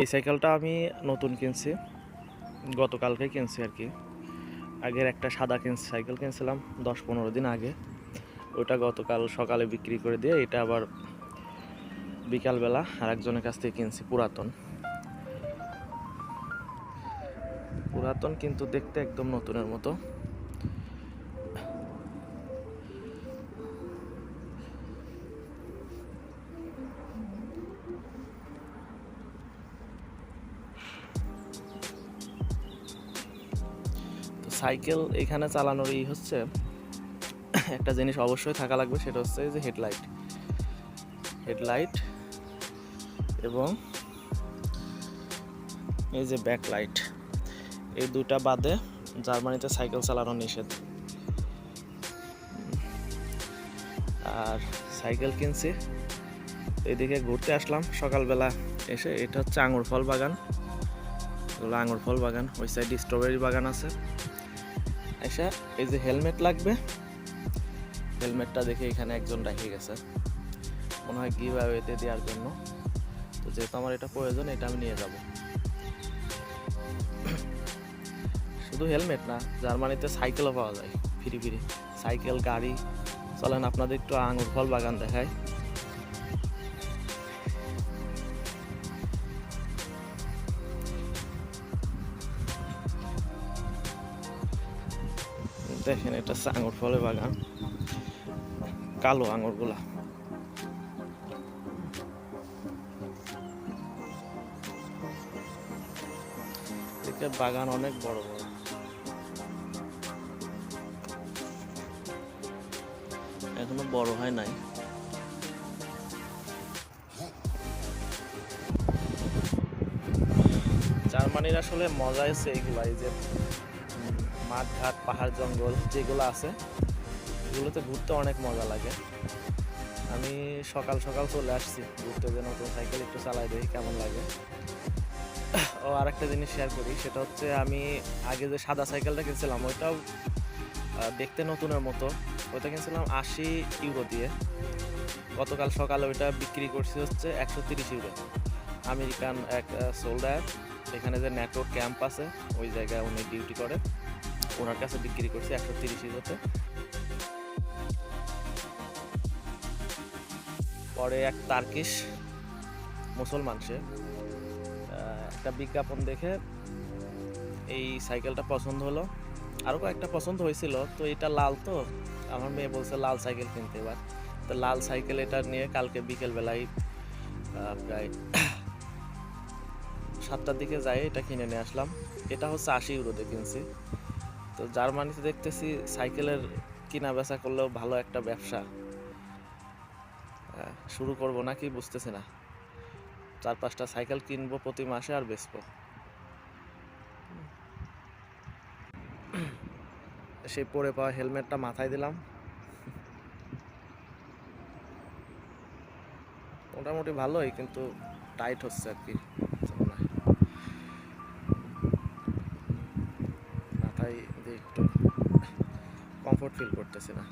এই সাইকেলটা আমি নতুন কিনছি। গতকালকে কিনছি আর কি। আগের একটা সাদা কিনছি, সাইকেল কিনছিলাম দশ পনেরো দিন আগে। ওটা গতকাল সকালে বিক্রি করে দিয়ে এটা আবার বিকালবেলা আরেকজনের কাছ থেকে কিনছি, পুরাতন। পুরাতন কিন্তু দেখতে একদম নতুনের মতো। সাইকেল এখানে চালানোর চালানোরই হচ্ছে একটা জিনিস অবশ্যই থাকা লাগবে, সেটা হচ্ছে যে হেডলাইট। হেডলাইট এবং এই যে ব্যাকলাইট। এই দুটা বাদে জার্মানিতে সাইকেল চালানো নিষেধ। আর সাইকেল কিনছি। এদিকে ঘুরতে আসলাম সকালবেলা এসে, এটা হচ্ছে আঙুর ফল বাগান। এগুলো আঙুর ফল বাগান, ওই সাইডে স্ট্রবেরি বাগান আছে। এসে এই যে হেলমেট লাগবে। হেলমেটটা দেখে এখানে একজন রেখে গেছে। মনে হয় গিভ অ্যাওয়েতে দেওয়ার জন্য। তো যেহেতু আমার এটা প্রয়োজন, এটা আমি নিয়ে যাব। শুধু হেলমেট না, জার্মানিতে সাইকেলও পাওয়া যায়, ফিরি ফিরি। সাইকেল, গাড়ি, চলেন আপনাদের একটু আঙুর ফল বাগান দেখায় দেখেন, এটা হচ্ছে আঙুর ফলের বাগান। কালো আঙুরগুলা। বাগান অনেক বড় বড়। এখনও বড় হয় নাই। জার্মানির আসলে মজা এসে এইগুলা এই যে উম, মাঠ ঘাট পাহাড় জঙ্গল যেগুলো আছে এগুলোতে ঘুরতে অনেক মজা লাগে। আমি সকাল সকাল চলে আসছি ঘুরতে যে নতুন সাইকেল একটু চালাই দেখি কেমন লাগে। ও আরেকটা জিনিস শেয়ার করি সেটা হচ্ছে আমি আগে যে সাদা সাইকেলটা কিনছিলাম ওইটাও দেখতে নতুনের মতো। ওইটা কিনছিলাম আশি ইউরো দিয়ে। গতকাল সকালে ওইটা বিক্রি করছি হচ্ছে একশো তিরিশ ইউরো। আমেরিকান এক সোল্ডার এখানে যে নেটওয়ার্ক ক্যাম্প আছে ওই জায়গায় উনি ডিউটি করে। ওনার কাছে বিক্রি করছি একশো তিরিশ ইউরোতে। পরে এক তার্কিশ মুসলমান সে একটা বিজ্ঞাপন দেখে এই সাইকেলটা পছন্দ হলো। আরও কয়েকটা পছন্দ হয়েছিল, তো এটা লাল তো। আমার মেয়ে বলছে লাল সাইকেল কিনতে এবার। তো লাল সাইকেল এটা নিয়ে কালকে বিকেলবেলায় প্রায় সাতটার দিকে যাই, এটা কিনে নিয়ে আসলাম। এটা হচ্ছে আশি ইউরোতে কিনছি। তো জার্মানিতে দেখতেছি সাইকেলের কিনা বেচা করলেও ভালো একটা ব্যবসা। শুরু করব নাকি বুঝতেছি না। চার পাঁচটা সাইকেল কিনবো প্রতি মাসে আর বেচবো। সেই পরে পাওয়া হেলমেটটা মাথায় দিলাম। মোটামুটি ভালোই, কিন্তু টাইট হচ্ছে আর কি। কমফোর্ট ফিল করতেছে না।